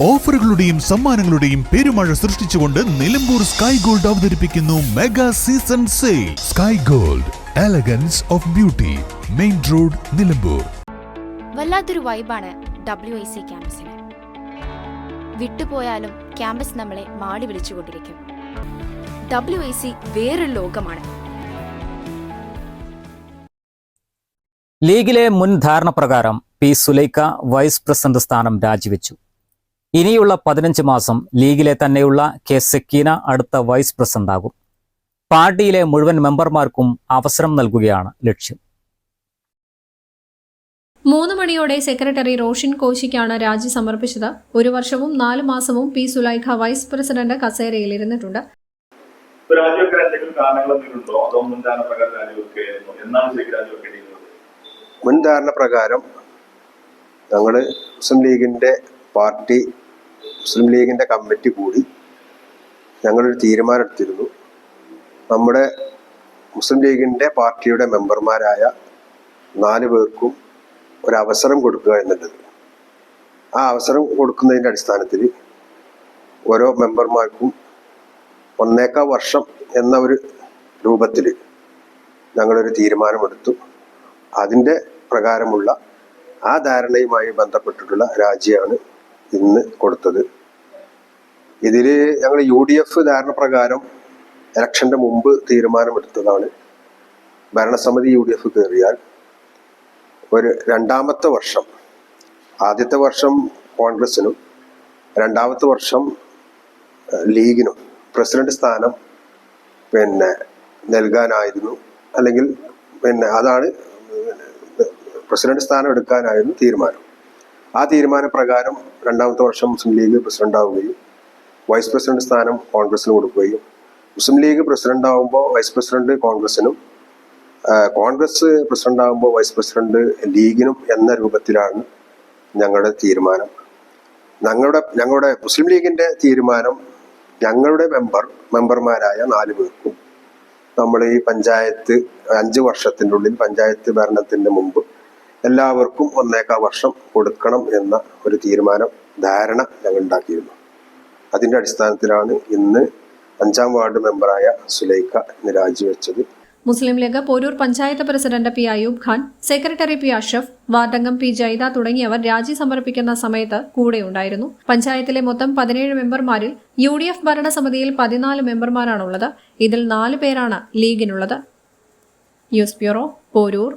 ഓഫറുകളുടെയും സമ്മാനങ്ങളുടെയും പെരുമഴ സൃഷ്ടിച്ചുകൊണ്ട് നിലമ്പൂർ സ്കൈ ഗോൾഡ് അവതരിപ്പിക്കുന്നു mega season sale. Sky gold elegance of beauty main road Nilambur. വല്ലാത്തൊരു വൈബാണ് ഡബ്ല്യു ഐ സി ക്യാമ്പസിന്. വിട്ടുപോയാലും ക്യാമ്പസ് നമ്മളെ മാടി വിളിച്ചുകൊണ്ടിരിക്കും. ഡബ്ല്യു ഐ സി വേറൊരു ലോകമാണ്. ലീഗിലെ മുൻ ധാരണ പ്രകാരം പി സുലൈക്ക വൈസ് പ്രസിഡന്റ് സ്ഥാനം രാജിവെച്ചു. ഇനിയുള്ള പതിനഞ്ച് മാസം ലീഗിലെ തന്നെയുള്ള കെ സക്കീന അടുത്ത വൈസ് പ്രസിഡന്റാകും. പാർട്ടിയിലെ മുഴുവൻ മെമ്പർമാർക്കും അവസരം നൽകുകയാണ് ലക്ഷ്യം. മൂന്ന് മണിയോടെ സെക്രട്ടറി റോഷിൻ കോശിക്കാണ് രാജി സമർപ്പിച്ചത്. ഒരു വർഷവും നാല് മാസവും പി സുലൈഖ വൈസ് പ്രസിഡന്റ് കസേരയിൽ ഇരുന്നിട്ടുണ്ട് മുൻധാരണ പ്രകാരം ഞങ്ങൾ മുൻധാരണ പ്രകാരം ഞങ്ങൾ മുസ്ലിം ലീഗിന്റെ പാർട്ടി മുസ്ലിം ലീഗിന്റെ കമ്മിറ്റി കൂടി ഞങ്ങളൊരു തീരുമാനം എടുത്തിരുന്നു നമ്മുടെ മുസ്ലിം ലീഗിന്റെ പാർട്ടിയുടെ മെമ്പർമാരായ നാല് പേർക്കും ഒരു അവസരം കൊടുക്കുക എന്നുള്ളത്. ആ അവസരം കൊടുക്കുന്നതിന്റെ അടിസ്ഥാനത്തിൽ ഓരോ മെമ്പർമാർക്കും ഒന്നേക്കാ വർഷം എന്ന ഒരു രൂപത്തിൽ ഞങ്ങളൊരു തീരുമാനമെടുത്തു. അതിന്റെ പ്രകാരമുള്ള ആ ധാരണയുമായി ബന്ധപ്പെട്ടിട്ടുള്ള രാജിയാണ് ഇന്ന് കൊടുത്തത്. ഇതിൽ ഞങ്ങൾ യു ഡി എഫ് ധാരണ പ്രകാരം ഇലക്ഷന്റെ മുമ്പ് തീരുമാനമെടുത്തതാണ്. ഭരണസമിതി യു ഡി എഫ് കയറിയാൽ ഒരു രണ്ടാമത്തെ വർഷം ആദ്യത്തെ വർഷം കോൺഗ്രസിനും രണ്ടാമത്തെ വർഷം ലീഗിനും പ്രസിഡന്റ് സ്ഥാനം പിന്നെ നൽകാനായിരുന്നു. അല്ലെങ്കിൽ പിന്നെ അതാണ് പ്രസിഡന്റ് സ്ഥാനം എടുക്കാനായിരുന്നു തീരുമാനം. ആ തീരുമാനപ്രകാരം രണ്ടാമത്തെ വർഷം മുസ്ലിം ലീഗ് പ്രസിഡന്റ് ആവുകയും വൈസ് പ്രസിഡന്റ് സ്ഥാനം കോൺഗ്രസിന് കൊടുക്കുകയും. മുസ്ലിം ലീഗ് പ്രസിഡന്റ് ആവുമ്പോൾ വൈസ് പ്രസിഡന്റ് കോൺഗ്രസിനും കോൺഗ്രസ് പ്രസിഡന്റ് ആകുമ്പോൾ വൈസ് പ്രസിഡന്റ് ലീഗിനും എന്ന രൂപത്തിലാണ് ഞങ്ങളുടെ തീരുമാനം. ഞങ്ങളുടെ ഞങ്ങളുടെ മുസ്ലിം ലീഗിന്റെ തീരുമാനം ഞങ്ങളുടെ മെമ്പർ മെമ്പർമാരായ നാല് പേർക്കും. നമ്മൾ ഈ പഞ്ചായത്ത് അഞ്ച് വർഷത്തിന്റെ ഉള്ളിൽ പഞ്ചായത്ത് ഭരണത്തിന്റെ മുമ്പ് എല്ലാവർക്കും ഒന്നേക്കാ വർഷം കൊടുക്കണം എന്ന ഒരു തീരുമാനം ധാരണ ഞങ്ങൾ ഉണ്ടാക്കിയിരുന്നു അതിന്റെ അടിസ്ഥാനത്തിലാണ് ഇന്ന് അഞ്ചാം വാർഡ് മെമ്പറായ സുലൈഖ ഇന്ന് രാജിവെച്ചത്. Muslim League Poroor panchayat president P Ayub Khan secretary P Ashraf വാർഡംഗം P Jaida തുടങ്ങിയവർ രാജി സമർപ്പിക്കുന്ന സമയത്ത് കൂടെയുണ്ടായിരുന്നു പഞ്ചായത്തിലെ മൊത്തം പതിനേഴ് മെമ്പർമാരിൽ യു ഡി എഫ് ഭരണസമിതിയിൽ പതിനാല് മെമ്പർമാരാണുള്ളത്. ഇതിൽ നാല് പേരാണ് ലീഗിനുള്ളത്. News bureau Poroor.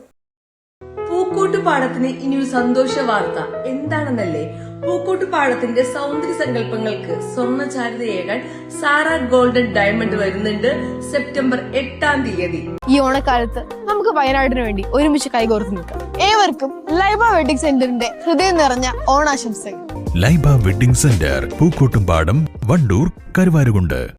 പൂക്കോട്ടുപാടത്തിന് ഇനി ഒരു സന്തോഷ വാർത്ത. എന്താണെന്നല്ലേ? പൂക്കോട്ട് പാടത്തിന്റെ സൗന്ദര്യ സങ്കല്പങ്ങൾക്ക് സ്വർണ ചാരുതയേകാൻ സാറ ഗോൾഡൻ ഡയമണ്ട് വരുന്നുണ്ട് സെപ്റ്റംബർ എട്ടാം തീയതി. ഈ ഓണക്കാലത്ത് നമുക്ക് വയനാടിന് വേണ്ടി ഒരുമിച്ച് കൈകോർത്ത് നിൽക്കാം. ഏവർക്കും ലൈബ വെഡിങ് സെന്ററിന്റെ ഹൃദയം നിറഞ്ഞ ഓണാശംസകൾ. Laiba wedding centre Pookkottumpadam Wandoor Karuvarakundu.